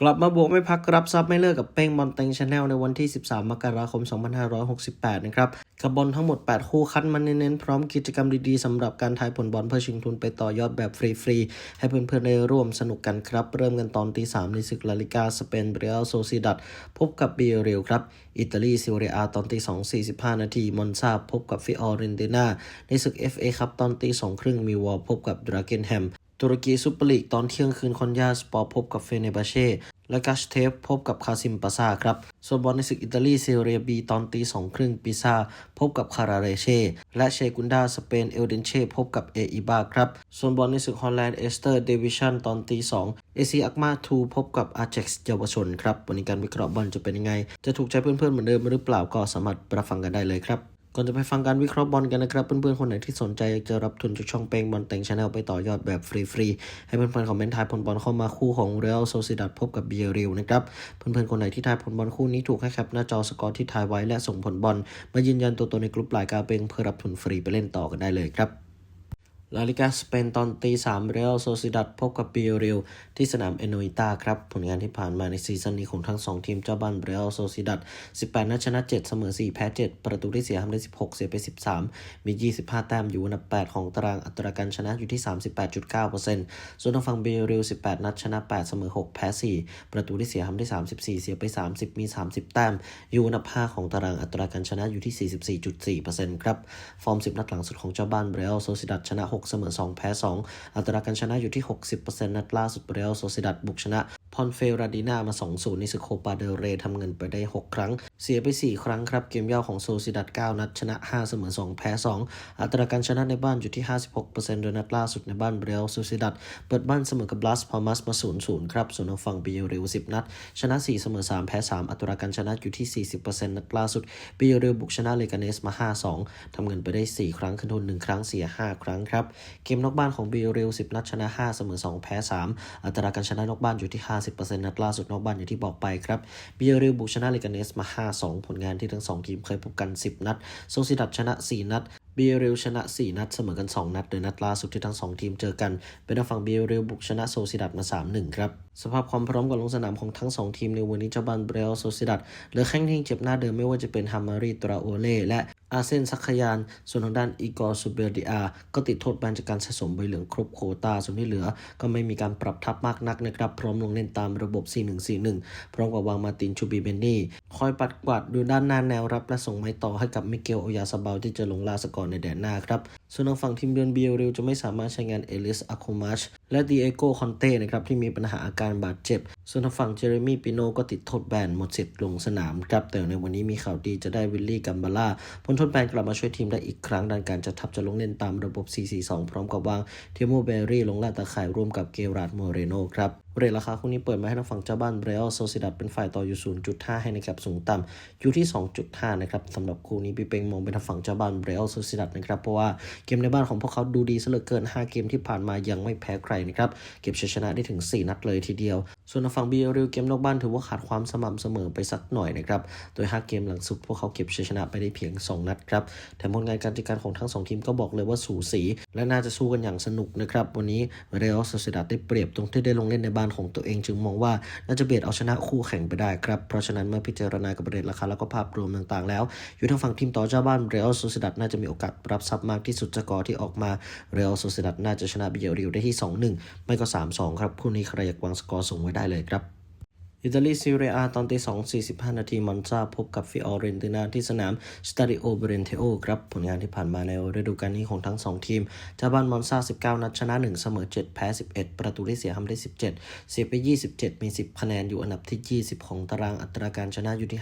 กลับมาบวกไม่พักรับซับไม่เลิกกับเป้งบอลเต็งชาแนลในวันที่ 13 มกราคม 2568 นะครับกับบอลทั้งหมด 8 คู่คัดมาเน้นๆ พร้อมกิจกรรมดีๆสำหรับการทายผลบอลเพื่อชิงทุนไปต่อยอดแบบฟรี ๆ ให้เพื่อนๆได้ร่วมสนุกกันครับ เริ่มกันตอนตี 3 ในศึกลาลิกาสเปนเรียลโซซิดัดพบกับเบเรลครับ อิตาลีซิเรียอาตอนตี 2 45 นาที มอนซาพบกับฟิออเรนเดนาในศึก FA ครับตอนตี2ครึ่งมีวอลพบกับดราเกนแฮม ตุรกีซุปเปอร์ลีกตอนเที่ยงคืนคอนยาสปอร์พบกับเฟเนบาเช่และกัชเทฟพบกับคาซิมปาซาครับ ส่วนบอลในศึกอิตาลีเซเรียบีตอนตีสองครึ่งปิซาพบกับคาราเรเช่ และเชกุนดาสเปนเอลเดนเช่พบกับเออีบาครับ ส่วนบอลในศึกฮอลแลนด์เอสเตอร์เดวิชันตอนตีสองเอซีอักมาทูพบกับอาร์เจ็กซ์เยาวชนครับ วันนี้การวิเคราะห์บอลจะเป็นยังไง จะถูกใจเพื่อนๆเหมือนเดิมหรือเปล่าก็สามารถรับฟังกันได้เลยครับ ก่อนจะไปฟังการวิเคราะห์บอลกันนะครับ เพื่อนๆ คนไหนที่สนใจอยากจะรับทุนจากช่องเปงบอลแต่งชาแนลไปต่อยอดแบบฟรีๆ ให้เพื่อนๆ คอมเมนต์ทายผลบอลเข้ามาคู่ของเรอัลโซซิดัดพบกับเบียริลนะครับ เพื่อนๆ คนไหนที่ทายผลบอลคู่นี้ถูกให้แคปหน้าจอสกอร์ที่ทายไว้และส่งผลบอลมายืนยันตัวตนในกลุ่มปลายกาเปงเพื่อรับทุนฟรีไปเล่นต่อกันได้เลยครับ ลาลิกาสเปนตอนตีสามเรอัลโซซิดัดพบกับเบียริลที่สนามเอโนอิตาครับ ผลงานที่ผ่านมาในซีซั่นนี้ของทั้ง 2 ทีมเจ้าบ้านเรอัลโซซิดัด 18 นัดชนะ 7 เสมอ 4 แพ้ 7 ประตูที่เสียทำได้ 16 เสียไป 13 มี 25 แต้มอยู่อันดับ 8 ของตารางอัตราการชนะอยู่ที่ 38.9%ส่วนทางฝั่งเบียริล18 นัดชนะ 8 เสมอ 6 แพ้ 4 ประตูที่เสียทำได้ 34 เสียไป 30 มี 30 แต้มอยู่อันดับ 5 ของตารางอัตราการชนะอยู่ที่ 44.4%ครับฟอร์ม 10 นัดหลังสุดของเจ้าบ้านเรอัลโซซิดัดชนะ6เสมอ 2 แพ้ 2 อัตราการชนะอยู่ที่ 60%นัดล่าสุดเรอัลโซซิดัดบุกชนะพอนเฟราดินามา 2-0 ในศึกโคปาเดเรทำเงินไปได้ 6 ครั้ง เสียไป 4 ครั้งครับ เกมย่าของโซซิดัด 9 นัด ชนะ 5 เสมอ 2 แพ้ 2 อัตราการชนะในบ้านอยู่ที่ 56%โดยนัดล่าสุดในบ้านเรอัลโซซิดัด เปิดบ้านเสมอกับบลัสพามัสมา 0-0 ครับ ส่วนทางฝั่งเบียเรล10 นัด ชนะ 4 เสมอ 3 แพ้ 3 อัตราการชนะอยู่ที่ 40%นัดล่าสุดเบียเรลบุกชนะเลกาเนสมา 5-2ทำเงินไปได้ 4 ครั้งขึ้นทุน 1 ครั้งเสีย 5 ครั้งครับเกมนอกบ้านของเบียเรล10 นัดชนะ 5 เสมอ 2 แพ้ 3 อัตราการชนะนอกบ้านอยู่ที่ 50%นัดล่าสุดนอกบ้านอย่างที่บอกไปครับเบียเรลบุกชนะเลกาเนสมา 5-2 ผลงานที่ทั้ง 2 ทีมเคยพบกัน 10 นัดโซซิดัดชนะ 4 นัด บียเรลชนะ 4 นัดเสมอกัน 2 นัด โดยนัดล่าสุดที่ทั้ง 2 ทีมเจอกันเป็นทางฝั่งเบียเรลบุกชนะโซซิดัดมา 3-1 ครับ สภาพความพร้อมก่อนลงสนามของทั้ง 2 ทีมในวันนี้เจ้าบ้านเบรลโซซิดัดเหลือแข้งที่เจ็บหน้าเดิมไม่ว่าจะเป็นฮามารีตราโอเล่และอาเซนซักขยาน ส่วนทางด้านอีกอร์ซูเบลดิอา ก็ติดโทษแบนจากการสะสมใบเหลืองครบโควตาส่วนที่เหลือก็ไม่มีการปรับทับมากนักนะครับ พร้อมลงเล่นตามระบบ 4-1-4-1 พร้อมกับวางมาตินชูบีเบนนี่ คอยปัดกวาดดูด้านหน้าแนวรับและส่งไม้ต่อให้กับมิเกลโอยาซาเบาที่จะลงลาสกอรในแดนหน้าครับ ส่วนทางฝั่งทีมเดือนเบียริลจะไม่สามารถใช้งานเอลิสอาโคมาชและดีเอโกคอนเต้นะครับที่มีปัญหาอาการบาดเจ็บ ส่วนทางฝั่งเจเรมี่ปิโนก็ติดโทษแบนหมดสิทธิ์ลงสนามครับ แต่ในวันนี้มีข่าวดีจะได้วิลลี่กัมบาล่าพ้นโทษแบนกลับมาช่วยทีมได้อีกครั้งดันการจัดทัพจะลงเล่นตามระบบ 4-4-2 พร้อมกับวางเทโมเบรี่ลงล่าตาข่ายร่วมกับเกราดโมเรโนครับเรทราคาคู่นี้เปิดมาให้ทางฝั่งเจ้าบ้านเรอัลโซซิดัดเป็นฝ่ายต่ออยู่ 0.5 ให้ในแคปสูงต่ำอยู่ที่ 2.5 นะครับสำหรับคู่นี้พี่เปงมองเป็นทางฝั่งเจ้าบ้านเรอัลโซซิดัดนะครับเพราะว่าเกมในบ้านของพวกเขาดูดีซะเหลือเกิน 5 เกมที่ผ่านมายังไม่แพ้ใครนะครับ เก็บชัยชนะได้ถึง 4 นัดเลยทีเดียว ส่วนฝั่งเบียริลเกมนอกบ้านถือว่าขาดความสม่ำเสมอไปสักหน่อยนะครับ โดย 5 เกมหลังสุดพวกเขาเก็บชัยชนะไปได้เพียง 2 นัดครับ แถมผลงานการจัดการของทั้ง 2 ทีมก็บอกเลยว่าสูสี และน่าจะสู้กันอย่างสนุกนะครับ วันนี้เรอัลโซซิดัดได้เปรียบตรงที่ได้ลงเล่นในบ้านของตัวเอง จึงมองว่าน่าจะเบียดเอาชนะคู่แข่งไปได้ครับ เพราะฉะนั้นเมื่อพิจารณากับประเด็นราคาแล้วก็ภาพรวมต่างๆ แล้ว อยู่ทางฝั่งทีมต่อเจ้าบ้านเรอัลโซซิดัดน่าจะมีโอกาสรับทรัพย์มากที่สุดสกอร์ที่ออกมาเรอัลโซซิดัดน่าจะชนะเบียริลได้ที่ 2-1 ไม่ก็ 3-2 ครับคู่นี้ใครอยากวางสกอร์ส่งไว้ได้เลยครับ อิตาลีซีเรียอาตอนตี2 45 นาทีมอนซาพบกับฟิออเรนตินาที่สนามสตาดิโอเบรนเทโอครับผลงานที่ผ่านมาในฤดูกาลนี้ของทั้ง 2 ทีมเจ้าบ้านมอนซา19 นัดชนะ 1 เสมอ 7 แพ้ 11 ประตูที่เสียทำได้ 17 เสียไป 27 มี 10 คะแนนอยู่อันดับที่ 20 ของตารางอัตราการชนะอยู่ที่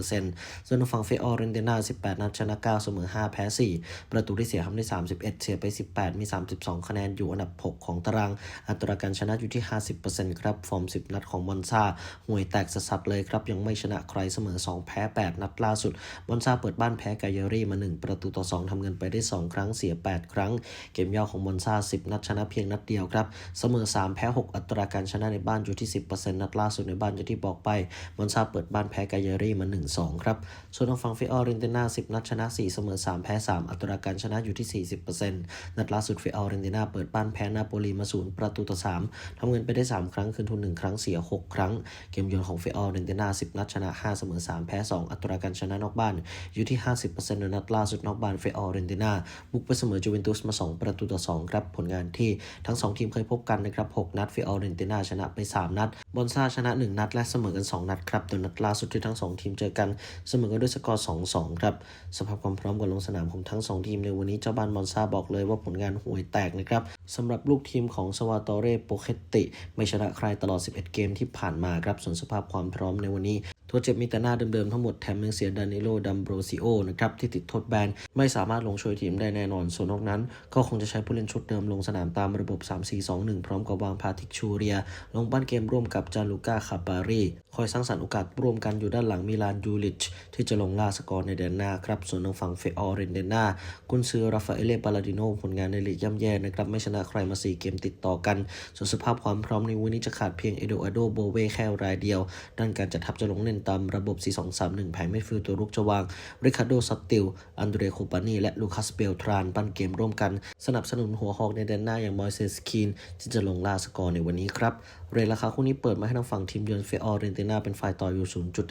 5.3%ส่วนฝั่งฟิออเรนตินา18 นัดชนะ 9 เสมอ 5 แพ้ 4 ประตูที่เสียทำได้ 31 เสียไป 18 มี 32 คะแนนอยู่อันดับ 6 ของตารางอัตราการชนะอยู่ที่ 50%ครับฟอร์ม 10 นัดของมอนซาห่วยแตกสัสๆเลยครับ ยังไม่ชนะใครเสมอ 2 แพ้ 8 นัดล่าสุดมอนซาเปิดบ้านแพ้กายารี่มา 1 ประตูต่อ 2 ทำเงินไปได้ 2 ครั้งเสีย 8 ครั้ง เกมย่อของมอนซา10 นัดชนะเพียงนัดเดียวครับ เสมอ 3 แพ้ 6 อัตราการชนะในบ้านอยู่ที่ 10%นัดล่าสุดในบ้านอย่างที่บอกไปมอนซาเปิดบ้านแพ้กายารี่มา 1-2 ครับ ส่วนทางฝั่งฟิออเรนติน่า10 นัดชนะ 4 เสมอ 3 แพ้ 3 อัตราการชนะอยู่ที่ 40%นัดล่าสุดฟิออเรนติน่าเปิดบ้านแพ้นาโปลีมา 0 ประตูต่อ 3ทำเงินไปได้ 3 ครั้งคืนทุน 1 ครั้งเสีย 6 ครั้งเกมเยือนของฟิออเรนติน่า10 นัดชนะ 5 เสมอ 3 แพ้ 2 อัตราการชนะนอกบ้านอยู่ที่ 50%ในนัดล่าสุดนอกบ้านฟิออเรนติน่าบุกไปเสมอจูเวนตุสมา 2 ประตูต่อ 2 ครับ ผลงานที่ทั้ง 2 ทีมเคยพบกันนะครับ 6 นัดฟิออเรนติน่าชนะไป 3 นัด บอนซาชนะ 1 นัด และเสมอกัน 2 นัดครับโดยนัดล่าสุดที่ทั้ง 2 ทีมเจอกันเสมอกันด้วยสกอร์ 2-2 ครับสภาพความพร้อมก่อนลงสนามของทั้ง 2 ทีมในวันนี้เจ้าบ้านบอนซาบอกเลยว่าผลงานห่วยแตกนะครับ สำหรับลูกทีมของสวาโตเร่โปเคตติ ไม่ชนะใครตลอด 11 เกมที่ผ่านมาครับส่วนสภาพความพร้อมในวันนี้ ตัวเจ็บมีแต่หน้าเดิมๆทั้งหมดแถมยังเสียดานิโลดัมโบรซิโอนะครับที่ติดโทษแบนไม่สามารถลงช่วยทีมได้แน่นอน ส่วนนอกนั้น ก็คงจะใช้ผู้เล่นชุดเดิมลงสนามตามระบบ 3-4-2-1 พร้อมกับวางพาทิกชูเรีย ลงปั้นเกมร่วมกับจาลูก้าคาบารีคอยสร้างสรรค์โอกาสร่วมกันอยู่ด้านหลังมิลานยูลิชที่จะลงล่าสกอร์ในเดือนหน้าครับส่วนทางฝั่งเฟออเรนเดนากุนซือราฟาเอเลปาลาดิโนผลงานในลีกย่ำแย่นะครับไม่ชนะใครมา 4 เกมติดต่อกัน ส่วนสภาพความพร้อมในวันนี้จะขาดเพียงเอโดอาโดโบเวแค่รายเดียวด้านการจัดทัพจะลงเล่นตามระบบ 4-2-3-1 แผงไม่ฟิลตัวรุกจะวาง ริคาร์โดซัตติล อันเดรโคปานีและลูคัสเบลทราน ปั้นเกมร่วมกัน สนับสนุนหัวหอกในแดนหน้าอย่างมอยเซสคีนที่จะลงล่าสกอร์ในวันนี้ครับ เรทราคาคู่นี้เปิดมาให้ทางฝั่งทีมเยือนเฟออเรนตินาเป็นฝ่ายต่ออยู่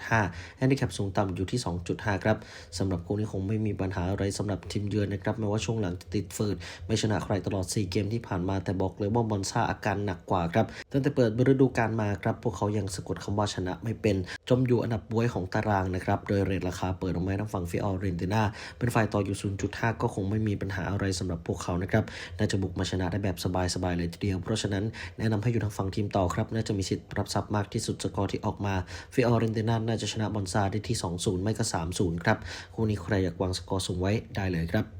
0.5แฮนดิแคปสูงต่ำอยู่ที่ 2.5 ครับสำหรับคู่นี้คงไม่มีปัญหาอะไรสำหรับทีมเยือนนะครับแม้ว่าช่วงหลังจะติดฟืดไม่ชนะใครตลอด 4 เกมที่ผ่านมาแต่บอกเลยว่าบอนซ่าอาการหนักกว่าครับตั้งแต่เปิดฤดูกาลมาครับพวกเขายังสะกดคำว่าชนะไม่เป็นจมอยู่อันดับบวยของตารางนะครับโดยเรทราคาเปิดออกมาให้ทางฝั่งเฟออเรนตินาเป็นฝ่ายต่ออยู่ 0.5 ก็คงไม่มีปัญหาอะไรสำหรับพวกเขานะครับน่าจะบุกมาชนะได้แบบสบายๆเลยทีเดียวเพราะฉะนั้นแนะนำให้อยู่ทางฝั่งทีมต่อครับ น่าจะมีสิทธิ์รับทรัพย์มากที่สุดสกอร์ที่ออกมาฟิออเรนตินาน่าจะชนะบอนซาได้ที่ 2-0 ไม่ก็ 3-0 ครับ คู่นี้ใครอยากวางสกอร์สูงไว้ได้เลยครับ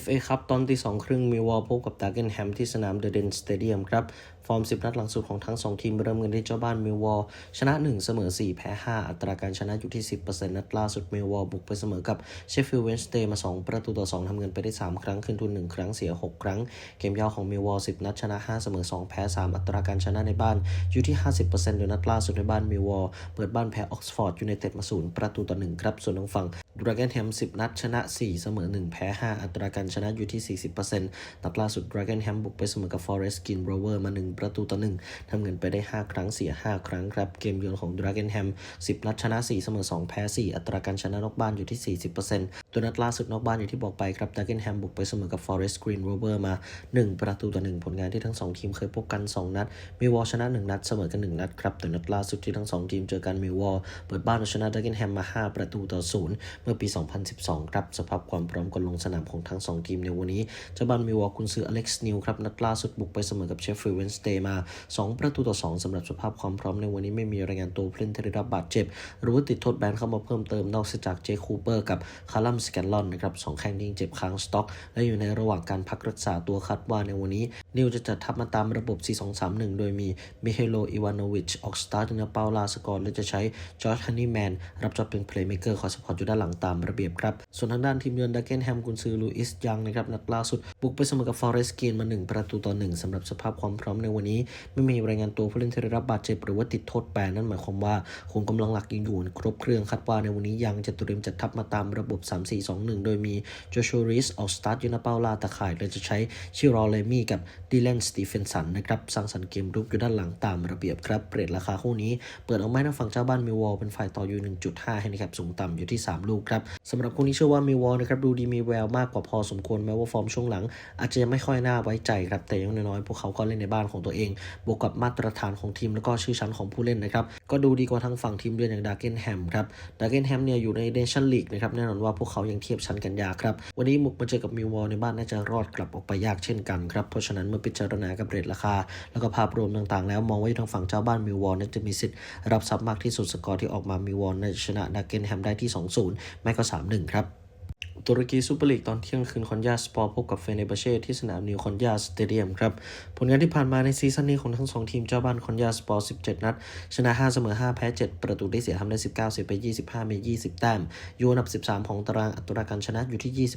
FA ครับตอนที่สองครึ่งมีวอลพบกับดาร์เกนแฮมที่สนามเดอะเดนสเตเดียมครับ ฟอร์ม 10 นัดหลังสุดของทั้ง 2 ทีมเริ่มกันที่เจ้าบ้านมิลวอลชนะ 1 เสมอ 4 แพ้ 5 อัตราการชนะอยู่ที่ 10%นัดล่าสุดมิลวอลบุกไปเสมอกับเชฟฟิลด์เวนสเตย์มา 2 ประตูต่อ 2ทำเงินไปได้ 3 ครั้ง ขึ้นทุน 1 ครั้งเสีย 6 ครั้ง เกมยาวของมิลวอล10 นัดชนะ 5 เสมอ 2 แพ้ 3 อัตราการชนะในบ้านอยู่ที่ 50%โดยนัดล่าสุดในบ้านมิลวอลเปิดบ้านแพ้ออกซฟอร์ดยูไนเต็ดมา 0 ประตูต่อ 1 ครับส่วนทางฝั่ง ดราแกนแฮม10 นัด ชนะ 4 เสมอ 1 แพ้ 5 อัตราการชนะอยู่ที่ 40%นัดล่าสุดดราแกนแฮมบุกไปเสมอกับฟอเรสต์กินโรเวอร์มา 1 ประตูต่อ 1 ทำเงินไปได้ 5 ครั้งเสีย 5 ครั้งครับ เกมเยือนของดราแกนแฮม10 นัด ชนะ 4 เสมอ 2 แพ้ 4 อัตราการชนะนอกบ้านอยู่ที่ 40% ตัวนัดล่าสุดนอกบ้านอย่างที่บอกไปครับดราแกนแฮมบุกไปเสมอกับฟอเรสต์กรีนโรเวอร์มา 1 ประตูต่อ 1 ผลงานที่ทั้ง 2 ทีมเคยพบกัน 2 นัด มิวอลชนะ 1 นัด เสมอกัน 1 นัดครับแต่นัดล่าสุดที่ทั้ง 2 ทีมเจอกันมิวอลเปิดบ้านเอาชนะดราแกนแฮมมา 5 ประตูต่อ 0 เมื่อปี 2012 ครับสภาพความพร้อมก่อนลงสนามของทั้ง 2 ทีมในวันนี้เจ้าบ้านมิวอลคุณซื้ออเล็กซ์นิวครับนัดล่าสุดบุกไปเสมอกับเชฟฟิลด์เวนสเตย์มา 2 ประตูต่อ 2สำหรับสภาพความพร้อมในวันนี้ไม่มีรายงานตัวผู้เล่นที่ได้รับบาดเจ็บ หรือว่าติดโทษแบนเข้ามาเพิ่มเติมนอกจากเจคูเปอร์กับคาร์ลัมสแกนลอนนะครับสองแข้งที่ยังเจ็บค้างสต็อก และอยู่ในระหว่างการพักรักษาตัวคาดว่าในวันนี้ นิวจะจัดทัพมาตามระบบ 4-2-3-1 โดยมีมิเฮโลอิวานโนวิชออกสตาร์ทในเป้าลาสกอร์และจะใช้จอร์จฮันนี่แมนรับจอบเป็นเพลย์เมเกอร์คอยสปอร์ตอยู่ด้านหลังตามระเบียบครับ ส่วนทางด้านทีมเยือนดักเกนแฮมกุนซือลูอิสยังนะครับนัดล่าสุด บุกไปเสมอกับฟอเรสต์กีนมา 1 ประตูต่อ 1สำหรับสภาพความพร้อมในวันนี้ ไม่มีรายงานตัวผู้เล่นที่ได้รับบาดเจ็บหรือว่าติดโทษแบนนั่นหมายความว่าคงกำลังหลักยังอยู่ครบเครื่องคาดว่าในวันนี้ยังจะเตรียมจัดทัพมาตามระบบ4-2-1 โดยมีโจชัวริสออกสตาร์ทยูนาเปาลาตะข่ายและจะใช้ชิรอเลมี่กับดีแลนสตีเฟนสันนะครับสร้างสรรค์เกมรุกอยู่ด้านหลังตามระเบียบครับเรทราคาคู่นี้ เปิดออกมาให้ทางฝั่งเจ้าบ้านมิวอลเป็นฝ่ายต่ออยู่ 1.5 ให้นะครับสูงต่ำอยู่ที่ 3 ลูกครับสำหรับคู่นี้เชื่อว่ามิวอลนะครับดูดีมีแววมากกว่าพอสมควรแม้ว่าฟอร์มช่วงหลัง อาจจะยังไม่ค่อยน่าไว้ใจครับแต่ยังน้อยๆพวกเขาก็เล่นในบ้านของตัวเอง บวกกับมาตรฐานของทีมแล้วก็ชื่อชั้นของผู้เล่นนะครับ ก็ดูดีกว่าทางฝั่งทีมเยือนอย่างดาร์เกนแฮมครับดาร์เกนแฮมเนี่ยอยู่ในเนชั่นลีกนะครับแน่นอนว่าพวกเขายังเทียบชั้นกันยากครับ วันนี้มุกมาเจอกับมิววอลในบ้านน่าจะรอดกลับออกไปยากเช่นกันครับ เพราะฉะนั้นเมื่อพิจารณากับเรทราคา แล้วก็ภาพรวมต่างๆ แล้วมองว่าทางฝั่งเจ้าบ้านมิววอลน่าจะมีสิทธิ์รับทรัพย์มากที่สุดสกอร์ที่ออกมามิววอลน่าจะชนะดาร์เกนแฮมได้ที่ 2-0 ไม่ก็ 3-1 ครับ ตุรกีซูเปอร์ลีกตอนเที่ยงคืนคอนยาสปอร์พบกับเฟเนเบเช่ที่สนามนิวคอนยาสเตเดียมครับ ผลงานที่ผ่านมาในซีซั่นนี้ของทั้งสองทีมเจ้าบ้านคอนยาสปอร์ 17 นัด ชนะ 5 เสมอ 5 แพ้ 7 ประตูได้เสียทำได้ 19 เสียไป 25 มี 20 แต้มอยู่อันดับ 13 ของตารางอัตราการชนะอยู่ที่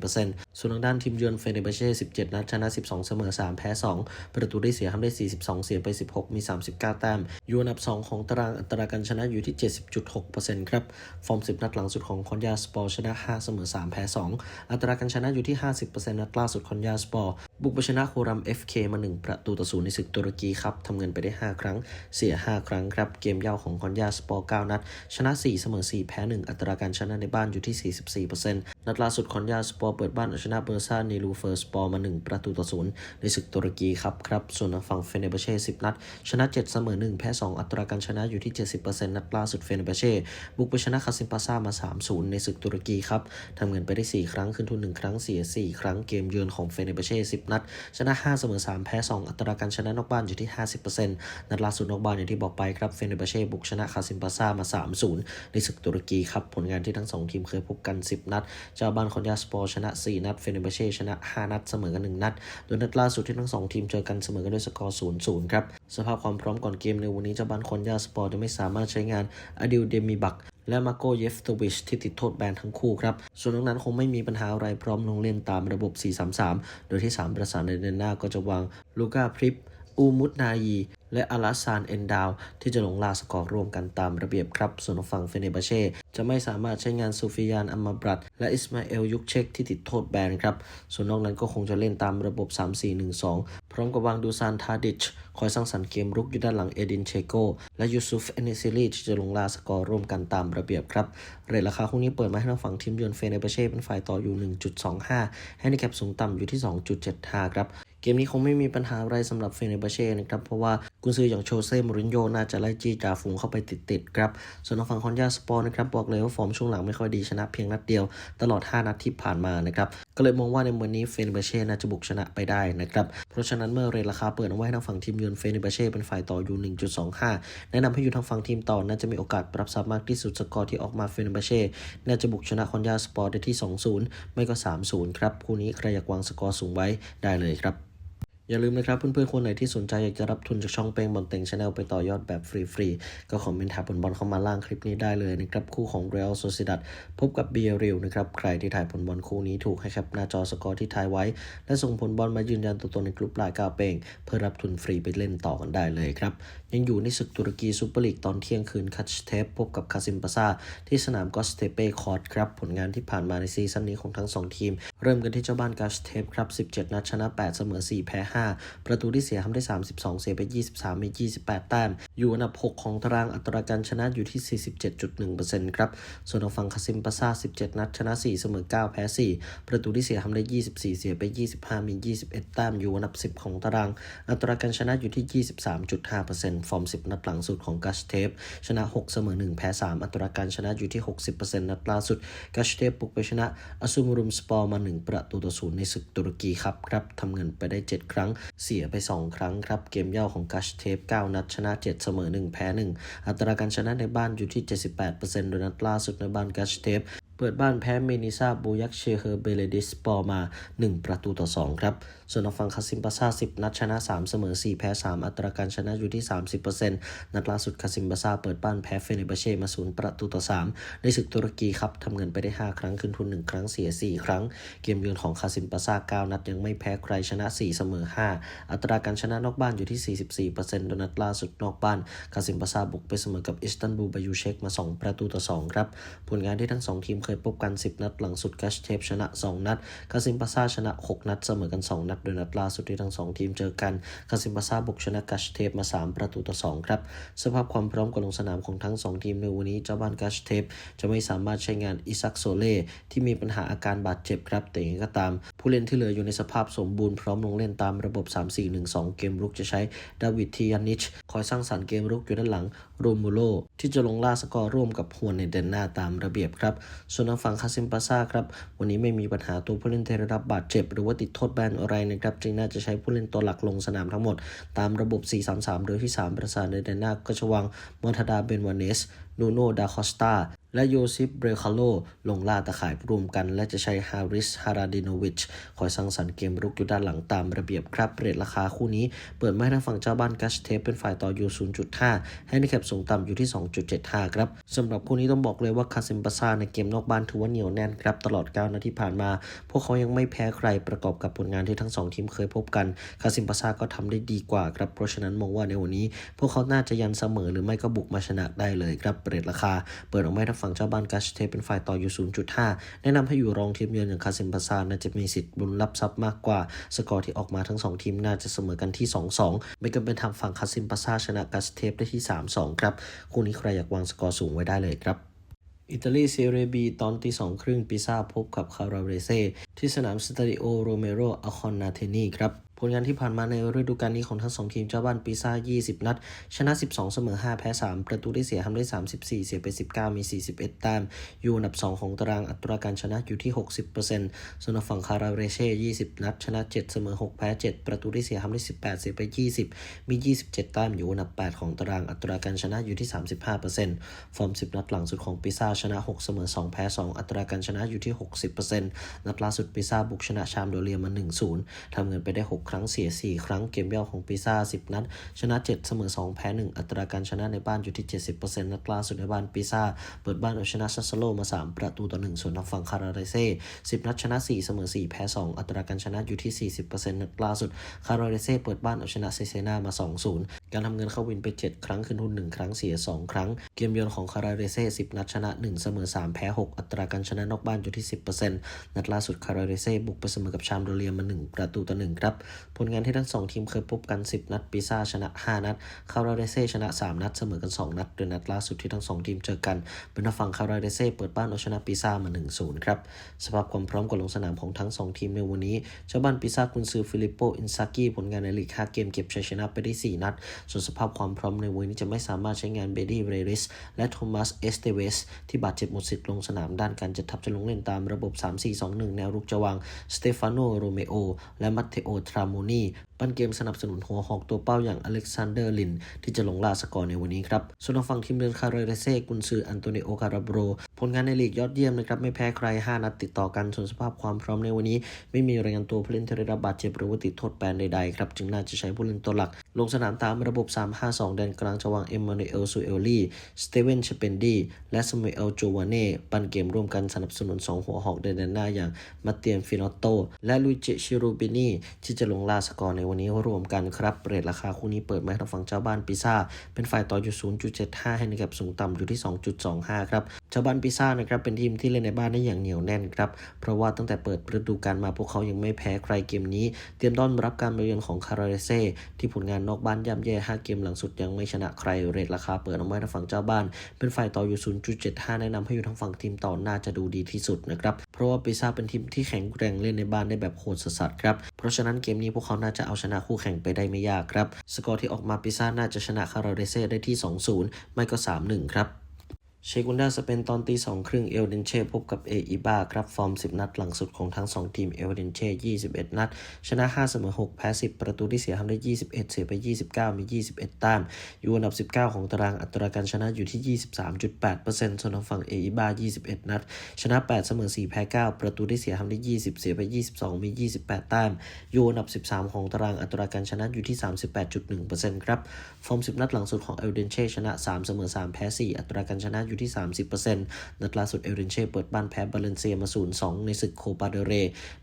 29.4%ส่วนทางด้านทีมเยือนเฟเนเบเช่17 นัด ชนะ 12 เสมอ 3 แพ้ 2 ประตูได้เสียทำได้ 42 เสียไป 16 มี 39 แต้มอยู่อันดับ 2 ของตารางอัตราการชนะอยู่ที่ 70.6%ครับฟอร์ม 10 นัดหลังสุดของคอนยาสปอร์ชนะ 5 เสมอ 3 แพ้ 2 อัตราการชนะอยู่ที่ 50%นัดล่าสุดคอนยาสปอร์ บุกไปชนะโครัม FK มา 1 ประตูต่อศูนย์ในศึกตุรกีครับทำเงินไปได้ 5 ครั้ง เสีย 5 ครั้งครับ เกมเย่าของคอนยาสปอร์ 9 นัด ชนะ 4 เสมอ 4 แพ้ 1 อัตราการชนะในบ้านอยู่ที่ 44%นัดล่าสุดคอนยาสปอร์เปิดบ้านเอาชนะเบอร์ซ่าเนลูเฟอร์สปอร์มา 1 ประตูต่อศูนย์ในศึกตุรกีครับครับส่วนฝั่งเฟเนเบเช่ 10 นัด ชนะ 7 เสมอ 1 แพ้ 2 อัตราการชนะอยู่ที่ 70%นัดล่าสุดเฟเนเบเช่บุกไปชนะคาซิมปาซ่ามา 3-0 ในศึกตุรกีครับทำเงินไปได้ 4 ครั้ง ขึ้นทุน 1 ครั้ง เสีย 4 ครั้ง เกมเยือนของเฟเนเบเช่ 10 นัด ชนะ 5 เสมอ 3 แพ้ 2 อัตราการชนะนอกบ้านอยู่ที่ 50%นัดล่าสุดนอกบ้านอย่างที่บอกไปครับ เฟเนเบเช่บุกชนะคาซิมปาซ่ามา 3-0 ในศึกตุรกีครับ ผลงานที่ทั้งสองทีมเคยพบกัน 10 นัด เจ้าบ้านคอนยาสปอร์ชนะ 4 นัด เฟเนเบเช่ชนะ 5 นัด เสมอกัน 1 นัด โดยนัดล่าสุดที่ทั้งสองทีมเจอกันเสมอกันด้วยสกอร์ 0-0 ครับ สภาพความพร้อมก่อนเกมในวันนี้เจ้าบ้านคอนยาสปอร์จะไม่สามารถใช้งานอดิลเดมิบักและมาโกเยฟตวิชที่ติดโทษแบนทั้งคู่ครับ ส่วนนั้นคงไม่มีปัญหาอะไรพร้อมลงเล่นตามระบบ 4-3-3 โดยที่ 3 ประสานในเดนหน้าก็จะวางลูกาพริป อูมุตนายีและอาลาซานเอนดาว ที่จะลงลาสกอร์ร่วมกันตามระเบียบครับ ส่วนฝั่งเฟเนบาเช่ จะไม่สามารถใช้งานซูฟิยานอัมมาบรัตและอิสมาเอลยุคเชคที่ติดโทษแบนครับ ส่วนนอกนั้นก็คงจะเล่นตามระบบ 3-4-1-2พร้อมกับวางดูซานทาดิช คอยสร้างสรรค์เกมรุกอยู่ด้านหลังเอดินเชโก และยูซุฟเอเนซิลีที่จะลงลาสกอร์ร่วมกันตามระเบียบครับ เรทราคาคู่นี้เปิดมาให้ทางฝั่งทีมเยือนเฟเนบาเช่เป็นฝ่ายต่ออยู่ 1.25 ให้ในแคปสูงต่ำอยู่ที่ 2.75 ครับเกมนี้คงไม่มีปัญหาอะไรสำหรับเฟเนบาเช่นะครับ เพราะว่ากุนซืออย่างโชเซ่มูรินโญ่น่าจะไล่จี้จ่าฝูงเข้าไปติดๆครับ ส่วนทางฝั่งคอนยาสปอร์นะครับ บอกเลยว่าฟอร์มช่วงหลังไม่ค่อยดีชนะเพียงนัดเดียว ตลอด 5 นัดที่ผ่านมานะครับ ก็เลยมองว่าในวันนี้เฟเนบาเช่น่าจะบุกชนะไปได้นะครับ เพราะฉะนั้นเมื่อเรทราคาเปิดเอาไว้ให้ทางฝั่งทีมเยือนเฟนิบาเช่เป็นฝ่ายต่ออยู่ 1.25 แนะนำให้อยู่ทางฝั่งทีมต่อน่าจะมีโอกาสปรับซับมากที่สุดสกอร์ที่ออกมาเฟนิบาเช่น่าจะบุกชนะคอนยาสปอร์ได้ที่ 2-0 ไม่ก็ 3-0 ครับ คู่นี้ใครอยากวางสกอร์สูงไว้ได้เลยครับ อย่าลืมนะครับเพื่อนๆคนไหนที่สนใจอยากจะรับทุนจากช่องเป้งบอลเต็งชาแนลไปต่อยอดแบบฟรีๆ ก็คอมเมนต์ถามผลบอลเข้ามาล่างคลิปนี้ได้เลยนะครับคู่ของ Real Sociedad พบกับเบียริลนะครับใครที่ถ่ายผลบอลคู่นี้ถูกให้แคปหน้าจอสกอร์ที่ทายไว้ และส่งผลบอลมายืนยันตัวตนในกลุ่มลายกาเป้งเพื่อรับทุนฟรีไปเล่นต่อกันได้เลยครับ ยังอยู่ในศึกตุรกีซูเปอร์ลีกตอนเที่ยงคืนคัชเทปพบกับคาซิมปาซาที่สนามกอสเตเปคอร์ดครับ ผลงานที่ผ่านมาในซีซั่นนี้ของทั้งสองทีม เริ่มกันที่เจ้าบ้านกาสเทปครับ 17 นัดชนะ 8 เสมอ 4 แพ้ 5 ประตูที่เสียทำได้ 32 เสียไป 23 มี 28 แต้ม อยู่อันดับ 6 ของตารางอัตราการชนะอยู่ที่ 47.1%ครับ ส่วนทางฝั่งคาซิมปาซา17 นัดชนะ 4 เสมอ 9 แพ้ 4 ประตูที่เสียทำได้ 24 เสียไป 25 มี 21 แต้ม อยู่อันดับ 10 ของตาราง อัตราการชนะอยู่ที่ 23.5%ฟอร์ม 10 นัดหลังสุดของกัชเทปชนะ 6 เสมอ 1 แพ้ 3 อัตราการชนะอยู่ที่ 60%นัดล่าสุด กัชเทปบุกไปชนะอซูมรุมสปอร์มา 1 ประตูต่อศูนย์ในศึกตุรกีครับครับทำเงินไปได้ 7 ครั้ง เสียไป 2 ครั้งครับ เกมเย่าของกัชเทป 9 นัดชนะ 7 เสมอ 1 แพ้ 1 อัตราการชนะในบ้านอยู่ที่ 78%โดยนัดล่าสุดในบ้านกัชเทป เปิดบ้านแพ้เมนิซาบูยักเชเฮอร์เบเลดิสปอร์มา 1 ประตูต่อ 2 ครับ ส่วนทางฝั่งคาซิมปาซา10 นัดชนะ 3 เสมอ 4 แพ้ 3 อัตราการชนะอยู่ที่ 30%นัดล่าสุดคาซิมปาซาเปิดบ้านแพ้เฟเนบาเช่มา 0 ประตูต่อ 3 ในศึกตุรกีครับทำเงินไปได้ 5 ครั้งขึ้นทุน 1 ครั้งเสีย 4 ครั้ง เกมเยือนของคาซิมปาซา9 นัดยังไม่แพ้ใครชนะ 4 เสมอ 5 อัตราการชนะนอกบ้านอยู่ที่ 44%โดยนัดล่าสุดนอกบ้านคาซิมปาซาบุกไปเสมอกับอิสตันบูลบายูเชกมา 2 ประตูต่อ 2 ครับ ผลงานที่ทั้ง 2 ทีมเคยพบกัน 10 นัดหลังสุดกัชเทปชนะ 2 นัดคาซิมปาซาชนะ 6 นัดเสมอกัน 2 นัด โดยนัดล่าสุดที่ทั้ง 2 ทีมเจอกันคาซิมปาซาบุกชนะกัชเทปมา 3 ประตูต่อ 2 ครับ สภาพความพร้อมก่อนลงสนามของทั้ง 2 ทีมในวันนี้เจ้าบ้านกัชเทปจะไม่สามารถใช้งานอิซักโซเล่ที่มีปัญหาอาการบาดเจ็บครับแต่ยังไงก็ตาม ผู้เล่นที่เหลืออยู่ในสภาพสมบูรณ์พร้อมลงเล่นตามระบบ 3-4-1-2 เกมรุกจะใช้ดาวิดทียานิชคอยสร้างสรรค์เกมรุกอยู่ด้านหลังโรมูโลที่จะลงล่าสกอร์ร่วมกับฮวนในเดนหน้าตามระเบียบครับส่วนวนทางฝั่งคาซิมปาซาครับ วันนี้ไม่มีปัญหาตัวผู้เล่นที่ได้รับบาดเจ็บ หรือว่าติดโทษแบนอะไรนะครับ จึงน่าจะใช้ผู้เล่นตัวหลักลงสนามทั้งหมด ตามระบบ 4-3-3 โดยที่ 3 ประสานในแดนหน้าก็จะวางมอนทาดาเบนวานเนสนูโนดาคอสตา และโยซิปเบรคาโลลงล่าตะข่ายรวมกัน และจะใช้ฮาริสฮาราดิโนวิชคอยสร้างสรรค์เกมรุกอยู่ด้านหลังตามระเบียบครับเรทราคาคู่นี้ เปิดมาให้ทางฝั่งเจ้าบ้านกัชเทปเป็นฝ่ายต่ออยู่ 0.5 ให้ในแคปสูงต่ำอยู่ที่ 2.75 ครับสำหรับคู่นี้ต้องบอกเลยว่าคาซิมปาซาในเกมนอกบ้านถือว่าเหนียวแน่นครับ ตลอด 9 นาทีผ่านมา พวกเขายังไม่แพ้ใครประกอบกับผลงานที่ทั้งสองทีมเคยพบกันคาซิมปาซาก็ทำได้ดีกว่าครับเพราะฉะนั้นมองว่าในวันนี้ พวกเขาน่าจะยันเสมอหรือไม่ก็บุกมาชนะได้เลยครับเรทราคา เปิดออกมาให้ทางฝั่งเจ้าบ้านกัชเทเป็นฝ่ายต่ออยู่ 0.5 แนะนำให้อยู่รองทีมเยือนอย่างคาซิมปาซาน่าจะมีสิทธิ์บุญรับทรัพย์มากกว่า สกอร์ที่ออกมาทั้ง 2 ทีมน่าจะเสมอกันที่ 2-2 ไม่กันเป็นทางฝั่งคาซิมปาซาชนะกัสเทปได้ที่ 3-2 ครับ คู่นี้ใครอยากวางสกอร์สูงไว้ได้เลยครับอิตาลีเซเรบีตอนตีสองครึ่งปิซาพบกับคาราเรเซที่สนามสตาดิโอโรเมโรอาคอนนาเทนีครับ ลงานที่ผ่านมาในฤดูกาลนี้ของทั้งสองทีมเจ้าบ้านปิซ่า 20 นัด ชนะ 12 เสมอ 5 แพ้ 3 ประตูได้เสียทำได้ 34 เสียไป 19 มี 41 แต้ม อยู่อันดับ 2 ของตารางอัตราการชนะอยู่ที่ 60%ส่วนฝั่งคาราเรเช่ 20 นัด ชนะ 7 เสมอ 6 แพ้ 7 ประตูได้เสียทำได้ 18 เสียไป 20 มี 27 แต้ม อยู่อันดับ 8 ของตารางอัตราการชนะอยู่ที่ 35%ฟอร์ม 10 นัดหลังสุดของปิซ่าชนะ 6 เสมอ 2 แพ้ 2 อัตราการชนะอยู่ที่ 60%นัดล่าสุดปิซ่าบุกชนะชามโดเรียมา 1-0ทำเงินไปได้ 6ครั้งเสีย 4 ครั้งเกมเย่าของปิซ่า 10 นัด ชนะ 7 เสมอ 2 แพ้ 1 อัตราการชนะในบ้านอยู่ที่ 70%นัดล่าสุดในบ้านปิซ่า เปิดบ้านเอาชนะซัสโซโลมา 3 ประตูต่อ 1 ส่วนทางฝั่งคาราเรเซ่10 นัดชนะ 4 เสมอ 4 แพ้ 2 อัตราการชนะอยู่ที่ 40%นัดล่าสุด คาราเรเซ่เปิดบ้านเอาชนะเซเซนามา 2-0 การทำเงินเข้าวินไป 7 ครั้งขึ้นทุน 1 ครั้งเสีย 2 ครั้ง เกมเยือนของคาราเรเซ่10 นัดชนะ 1 เสมอ 3 แพ้ 6 อัตราการชนะนอกบ้านอยู่ที่ 10%นัดล่าสุดคาราเรเซ่บุกไปเสมอกับชามโดเรียมา 1 ประตูต่อ 1 ครับผลงานที่ทั้ง2ทีมเคยพบกัน 10 นัดปิซาชนะ 5 นัด คาราเรเซ่ชนะ 3 นัด เสมอกัน 2 นัดโดยนัดล่าสุดที่ทั้ง2ทีมเจอกันเป็นทางฝั่งคาราเรเซ่เปิดบ้านเอาชนะปิซามา 1-0 ครับ สภาพความพร้อมก่อนลงสนามของทั้ง2ทีมในวันนี้เจ้าบ้านปิซากุนซือฟิลิปโปอินซากิผลงานในลีก 5 เกมเก็บชัยชนะไปได้ 4 นัด ส่วนสภาพความพร้อมในวันนี้จะไม่สามารถใช้งานเบดี้เรริสและโทมัสเอสเตเวสที่บาดเจ็บหมดสิทธิ์ลงสนามด้านการจัดทัพจะลงเล่นตามระบบ 3-4-2-1 แนวรุกจะวางสเตฟานโนโรเมโอและมัตเตโอทราโมนี ปั้นเกมสนับสนุนหัวหอกตัวเป้าอย่างอเล็กซานเดอร์ลิน ที่จะลงล่าสกอร์ในวันนี้ครับส่วนทางฝั่งทีมเดินคาร์เรเซ่กุนซืออันโตนิโอคาราโบรผลงานในลีกยอดเยี่ยมนะครับไม่แพ้ใคร 5 นัดติดต่อกันส่วนสภาพความพร้อมในวันนี้ ไม่มีรายงานตัวผู้เล่นที่ได้รับบาดเจ็บหรือว่าติดโทษแบนใดๆครับจึงน่าจะใช้ผู้เล่นตัวหลัก ลงสนามตามระบบ 3-5-2 แดนกลางจะวางเอมมานูเอลซูเอลลี่สเตเวนเชเปนดีและสมูเอลโจวานเน่ปั้นเกมร่วมกันสนับสนุนสองหัวหอกแดนหน้าอย่างมาเตียนฟินอตโตและลุยเจชิรูบินีที่จะลงล่าสกอร์ในวันนี้รวมกันครับเรทราคาคู่นี้เปิดมาให้ทางฝั่งเจ้าบ้านปิซ่า เป็นฝ่ายต่ออยู่ 0.75 ให้ในกับสูงต่ำอยู่ที่ 2.25 ครับ เจ้าบ้านปิซ่านะครับเป็นทีมที่เล่นในบ้านได้อย่างเหนียวแน่นครับ เพราะว่าตั้งแต่เปิดฤดูกาลมาพวกเขายังไม่แพ้ใครเกมนี้ เตรียมต้อนรับการมาเยือนของคาราเรเซ่ที่ผลงานนอกบ้านย่ำแย่ 5 เกมหลังสุดยังไม่ชนะใคร เรทราคาเปิดออกมาทางฝั่งเจ้าบ้าน เป็นฝ่ายต่ออยู่ 0.75 แนะนำให้อยู่ทางฝั่งทีมต่อน่าจะดูดีที่สุดนะครับ เพราะว่าปิซ่าเป็นทีมที่แข็งแกร่งเล่นในบ้านได้แบบโหดสัสครับ เพราะฉะนั้นเกมนี้พวกเขาน่าจะเอาชนะคู่แข่งไปได้ไม่ยากครับ สกอร์ที่ออกมาปิซ่าน่าจะชนะคาราเรเซ่ได้ที่ 2-0 ไม่ก็ 3-1 ครับ เชกุนดาสเปนตอนตีสองครึ่งเอลเดนเช่พบกับเออีบาครับฟอร์ม 10 นัดหลังสุดของทั้ง 2 ทีมเอลเดนเช่21 นัด ชนะ 5 เสมอ 6 แพ้ 10 ประตูที่เสียทำได้ 21 เสียไป 29 มี 21 แต้ม อยู่อันดับ 19 ของตารางอัตราการชนะอยู่ที่ 23.8%ส่วนทางฝั่งเออีบา21 นัด ชนะ 8 เสมอ 4 แพ้ 9 ประตูที่เสียทำได้ 20 เสียไป 22 มี 28 แต้ม อยู่อันดับ 13 ของตารางอัตราการชนะอยู่ที่ 38.1%ครับฟอร์ม 10 นัดหลังสุดของเอลเดนเช่ชนะ 3 เสมอ 3 แพ้ 4 อัตราการชนะอยู่ที่ 30%นัดล่าสุดเอลเดนเช่เปิดบ้านแพ้บาเลนเซียมา 0-2 ในศึกโคปาเดเร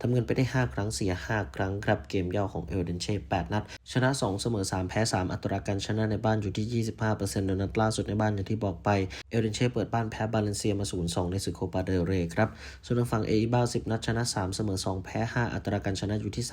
ทำเงินไปได้ 5 ครั้งเสีย 5 ครั้งครับเกมเย่าของเอลเดนเช่8นัด ชนะ 2 เสมอ 3 แพ้ 3 อัตราการชนะในบ้านอยู่ที่ 25%โดยนัดล่าสุดในบ้านอย่างที่บอกไปเอลเดนเช่เปิดบ้านแพ้บาเลนเซียมา 0-2 ในศึกโคปาเดเรครับส่วนทางฝั่งเออีบา10 นัดชนะ 3 เสมอ 2 แพ้ 5 อัตราการชนะอยู่ที่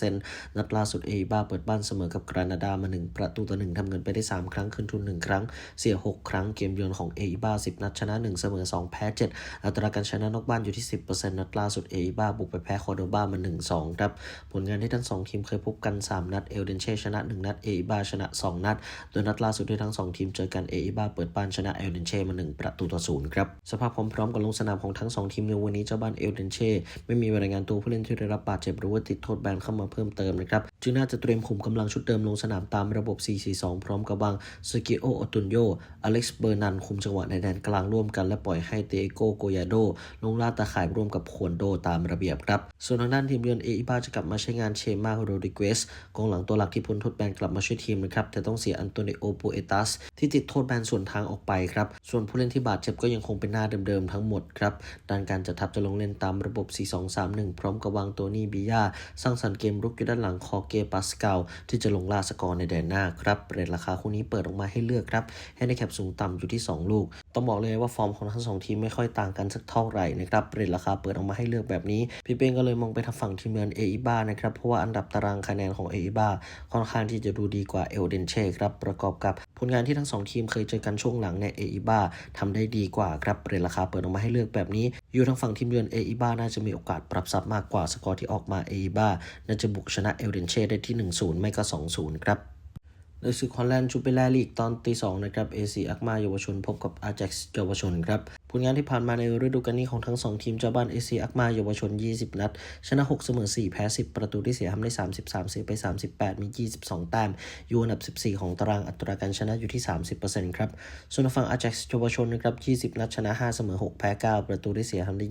30%นัดล่าสุดเออีบาเปิดบ้านเสมอกับกรานาดามา 1 ประตูต่อ1ทำเงินไปได้ 3 ครั้งคืนทุน 1 ครั้งเสีย 6 ครั้งเกมเยือนของเออีบา10 นัดชนะ 1 เสมอ 2 แพ้ 7 อัตราการชนะนอกบ้านอยู่ที่ 10%นัดล่าสุดเออีบาบุกไปแพ้คอร์โดบามา 1-2 ครับ ผลงานที่ทั้ง 2 ทีมเคยพบกัน 3 นัด เอลเดนเช่ชนะ 1 นัด เออีบาชนะ 2 นัด โดยนัดล่าสุดที่ทั้ง 2 ทีมเจอกันเออีบาเปิดบ้านชนะเอลเดนเช่มา 1 ประตูต่อ 0 ครับ สภาพความพร้อมการลงสนามของทั้ง 2 ทีมในวันนี้เจ้าบ้านเอลเดนเช่ไม่มีรายงานตัวผู้เล่นที่ได้รับบาดเจ็บหรือว่าติดโทษแบนเข้ามาเพิ่มเติมนะครับจึงน่าจะเตรียมขุมกำลังชุดเดิมลงสนามตามระบบ 4-4-2 พร้อมกับวางสกิโอโอตุนโยอเล็กซ์เบอร์นันคุมจังหวะในแดนนกลางร่วมกันและปล่อยให้เตโกโกยาโดลงล่าตาข่ายร่วมกับควนโดตามระเบียบครับ ส่วนทางด้านทีมเยือนเออิบาจะกลับมาใช้งานเชมาโรดิเกสกองหลังตัวหลักที่พ้นโทษแบนกลับมาช่วยทีมนะครับ แต่ต้องเสียอันโตนิโอปูเอตัสที่ติดโทษแบนส่วนทางออกไปครับ ส่วนผู้เล่นที่บาดเจ็บก็ยังคงเป็นหน้าเดิมๆทั้งหมดครับด้านการจัดทัพจะลงเล่นตามระบบ 4-2-3-1 พร้อมกับวางตัวนี่บิยาสร้างสรรค์เกมรุกอยู่ด้านหลังคอเกปาสเกาลที่จะลงล่าสกอร์ในแดนหน้าครับเรทราคาคู่นี้เปิดออกมาให้เลือกครับให้ในแคปสูงต่ำอยู่ที่ 2 ลูกตองบอกเลยว่าฟอร์มของทั้งสองทีมไม่ค่อยต่างกันสักเท่าไหร่นะครับเรทราคาเปิดออกมาให้เลือกแบบนี้ พี่เป้งก็เลยมองไปทางฝั่งทีมเยือนเออิบานะครับเพราะว่าอันดับตารางคะแนนของเออิบาค่อนข้างที่จะดูดีกว่าเอลเดนเช่ครับประกอบกับผลงานที่ทั้งสองทีมเคยเจอกันช่วงหลังในเออิบาทำได้ดีกว่าครับเรทราคาเปิดออกมาให้เลือกแบบนี้ อยู่ทางฝั่งทีมเยือนเออิบาน่าจะมีโอกาสปรับซับมากกว่าสกอร์ที่ออกมาเออิบาน่าจะบุกชนะเอลเดนเช่ได้ที่ 1-0 ไม่ก็ 2-0 ครับ ในศึกฮอลแลนด์จูเปแลลีกตอนตีสองนะครับเอซีอักมาเยาวชนพบกับอา a จ็กซ์เยาวชนครับผลงานที่ผ่านมาในฤดูกาลนี้ของทั้ง 2 ทีมเจ้าบ้านเอซีอักมาเยาวชน 20 นัด ชนะ 6 เสมอ 4 แพ้ 10 ประตูที่เสียทำได้ 33 เสียไป 38 มี 22 แต้ม อยู่อันดับ 14 ของตารางอัตราการชนะอยู่ที่ 30%ครับ ส่วนฝั่งอา a จ็กซ์เยาวชนนะครับ 20 นัดชนะ 5 เสมอ 6 แพ้ 9 ประตูที่เสียทำได้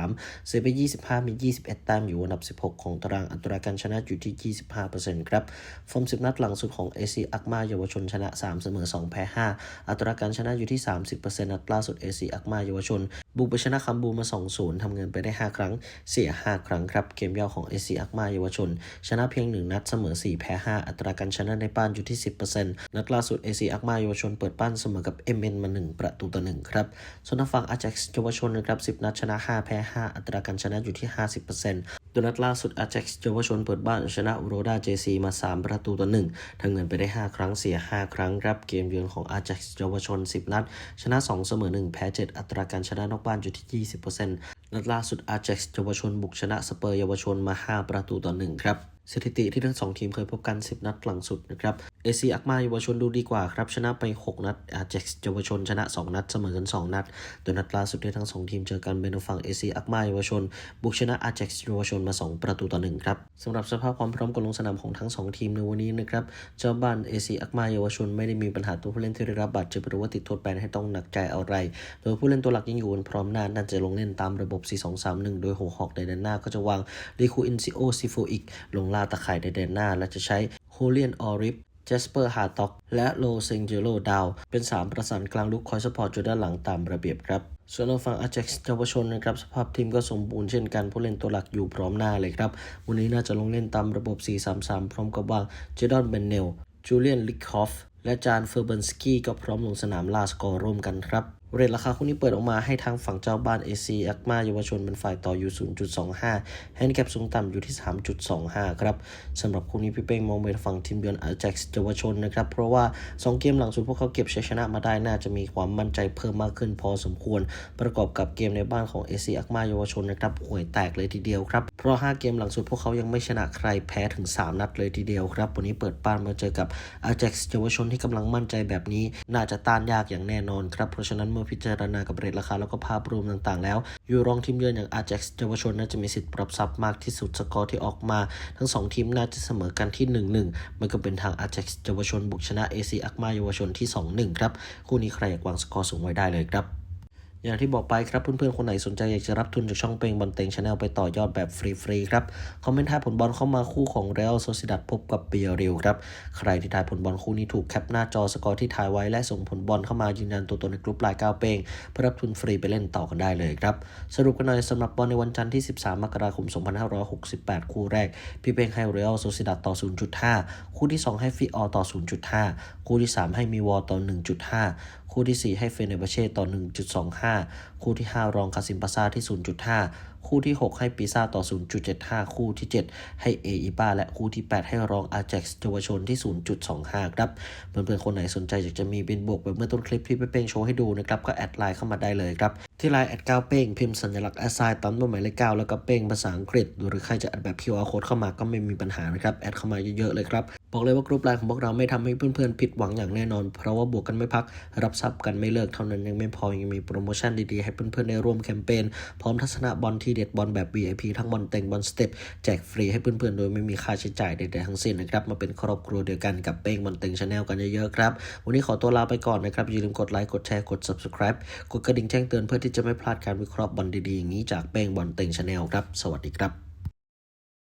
23 เสียไป 25 มี 21 แต้ม อยู่อันดับ 16 ของตารางอัตราการชนะอยู่ที่ 25%ครับฟอร์ม10 นัดหลังสุดของเอซีอักมาเยาวชนชนะ 3 เสมอ 2 แพ้ 5 อัตราการชนะอยู่ที่ 30%นัดล่าสุดเอซีอักมาเยาวชน บุกไปชนะคัมบูมา 2-0ทำเงินไปได้ 5 ครั้ง เสีย 5 ครั้งครับ เกมเย่อของเอซีอักมาเยาวชน ชนะเพียง 1 นัดเสมอ 4 แพ้ 5 อัตราการชนะในบ้านอยู่ที่ 10%นัดล่าสุดเอซีอักมาเยาวชนเปิดบ้านเสมอกับเอ็มเอ็นมา 1 ประตูต่อ1ครับส่วนทางฝั่งอา a จ็กซ์เยาวชนนะครับ10 นัดชนะ 5 แพ้ 5 อัตราการชนะอยู่ที่ 50% โดยนัดล่าสุดอาเจ็กซ์เยาวชนเปิดบ้านชนะอุโรดาเจซีมา 3 ประตูต่อ1ทำเงินไปได้ 5 ครั้งเสีย 5 ครั้ง รับเกมเยือนของอาเจ็กซ์เยาวชน 10 นัด ชนะ 2 เสมอ 1 แพ้ 7 อัตราการชนะนอกบ้านอยู่ที่ 20%นัดล่าสุดอาเจ็กซ์เยาวชนบุกชนะสเปอร์เยาวชนมา 5 ประตูต่อ1ครับ สถิติที่ทั้งสองทีมเคยพบกัน 10 นัดหลังสุดนะครับเอซีอักมาเยาวชนดูดีกว่าครับ ชนะไป 6 นัดอาเจ็กซ์เยาวชนชนะ 2 นัดเสมอกัน2นัด โดยนัดล่าสุดที่ทั้งสองทีมเจอกันเป็นฝั่งเอซีอักมาเยาวชน บุกชนะอาเจ็กซ์เยาวชนมา 2 ประตูต่อ1ครับสำหรับสภาพความพร้อมการลงสนามของทั้ง 2 ทีมในวันนี้นะครับเจ้าบ้านเอซีอักมาเยาวชนไม่ได้มีปัญหาตัวผู้เล่นที่ได้รับบาดเจ็บหรือว่าติดโทษแบนให้ต้องหนักใจอะไร โดยผู้เล่นตัวหลักยังอยู่นพร้อมหน้าน่าจะลงเล่นตามระบบ 4-2-3-1 โดยหัวหอกในแดนหน้าก็จะวางลิคูอินซิโอซิโฟอิกลงล่าตะข่ายในแดนหน้า และจะใช้โฮเลียนออริฟเจสเปอร์ฮาต็อกและโลเซงเจโรดาว เป็น 3 ประสานกลางลุกคอยสปอร์ตอยู่ด้านหลังตามระเบียบครับ ส่วนทางฝั่งอา a จ็กซ์เยาวชนนะครับ สภาพทีมก็สมบูรณ์เช่นกันผู้เล่นตัวหลักอยู่พร้อมหน้าเลยครับ วันนี้น่าจะลงเล่นตามระบบ 4-3-3 พร้อมกับวางเจดอนเบนเนลจูเลียนลิคคอฟและจานเฟอร์เบนสกี้ก็พร้อมลงสนามลาสกอร์ร่วมกันครับ เรทราคาคู่นี้เปิดออกมาให้ทางฝั่งเจ้าบ้าน AC อักมาเยาวชนเป็นฝ่ายต่ออยู่ 0.25แฮนดิแคปสูงต่ำอยู่ที่ 3.25 ครับสำหรับคู่นี้พี่เป้งมองไปทางฝั่งทีมเยือนอา a จ็กเยาวชนนะครับเพราะว่า 2 เกมหลังสุดพวกเขาเก็บชัยชนะมาได้น่าจะมีความมั่นใจเพิ่มมากขึ้นพอสมควร ประกอบกับเกมในบ้านของ AC อักมาเยาวชนนะครับห่วยแตกเลยทีเดียวครับเพราะ 5 เกมหลังสุดพวกเขายังไม่ชนะใครแพ้ถึง 3 นัดเลยทีเดียวครับวันนี้เปิดบ้านมาเจอกับอา a จ็กเยาวชนที่กำลังมั่นใจแบบนี้ น่าจะต้านยากอย่างแน่นอนครับเพราะฉะนั้นเมื่อพิจารณากับเรทราคาแล้วก็ภาพรวมต่างๆ แล้ว อยู่รองทีมเยือนอย่างอาเจ็กซ์เยาวชนน่าจะมีสิทธิ์ปรับซับมากที่สุดสกอร์ที่ออกมา ทั้ง 2 ทีมน่าจะเสมอกันที่ 1-1 มันก็เป็นทางอาเจ็กซ์เยาวชนบุกชนะเอซีอักมาเยาวชนที่ 2-1 ครับ คู่นี้ใครอยากวางสกอร์สูงไว้ได้เลยครับ อย่างที่บอกไปครับเพื่อนๆ คนไหนสนใจอยากจะรับทุนจากช่องเปงบอลเต็งชาแนลไปต่อยอดแบบฟรีๆครับ คอมเมนต์ทายผลบอลเข้ามาคู่ของเรอัลโซซิดัดพบกับเบียริลครับ ใครที่ทายผลบอลคู่นี้ถูกแคปหน้าจอสกอร์ที่ทายไว้และส่งผลบอลเข้ามายืนยันตัวตนในกลุ่มไลน์ก้าวเปงเพื่อรับทุนฟรีไปเล่นต่อกันได้เลยครับ สรุปกันหน่อยสำหรับบอลในวันจันทร์ที่ 13 มกราคม 2568 คู่แรก พี่เปงให้เรอัลโซซิดัดต่อ 0.5 คู่ที่ 2 ให้ฟิออต่อ 0.5 คู่ที่ 3 ให้มีวอลต่อ 1.5คู่ที่ 4 ให้เฟเนเบเช่ต่อ 1.25 คู่ที่ 5 รองคาซิมปาซาที่ 0.5 คู่ที่ 6 ให้ปีซาต่อ 0.75 คู่ที่ 7 ให้เออีบาและคู่ที่ 8 ให้รองอาแจ็กซ์เยาวชนที่ 0.25 ครับ เพื่อนๆ คนไหนสนใจอยากจะมีบินบวกแบบเมื่อต้นคลิปที่ไปเป้งโชว์ให้ดูนะครับ ก็แอดไลน์เข้ามาได้เลยครับที่ไลน์แอดเก้าเป้งพิมพ์สัญลักษณ์แอดไซน์ตามด้วยหมายเลขเก้าแล้วก็เป้งภาษาอังกฤษ หรือใครจะแอดแบบ QR โค้ดเข้ามาก็ไม่มีปัญหานะครับ แอดเข้ามาเยอะๆเลยครับ บอกเลยว่ากรุ๊ปไลน์ของพวกเราไม่ทำให้เพื่อนๆผิดหวังอย่างแน่นอน เพราะว่าบวกกันไม่พัก รับทรัพย์กันไม่เลิกเท่านั้นยังไม่พอยังมีโปรโมชั่นดีๆ ให้เพื่อนๆได้ร่วมแคมเปญพร้อมทัศนะบอลที่เด็ดบอลแบบ VIP ทั้งบอลเต็งบอลสเต็ปแจกฟรีให้เพื่อนๆโดยไม่มีค่าใช้จ่ายใดๆทั้งสิ้นนะครับมาเป็นครอบครัวเดียวกันกับเป้งบอลเต็งชาแนลกันเยอะๆครับวันนี้ขอตัวลาไปก่อนนะครับอย่าลืมกดไลค์กดแชร์กด subscribe กดกระดิ่งแจ้งเตือนเพื่อที่จะไม่พลาดการวิเคราะห์บอลดีๆอย่างนี้จากแป้งบอลเต็งชาแนลครับ สวัสดีครับ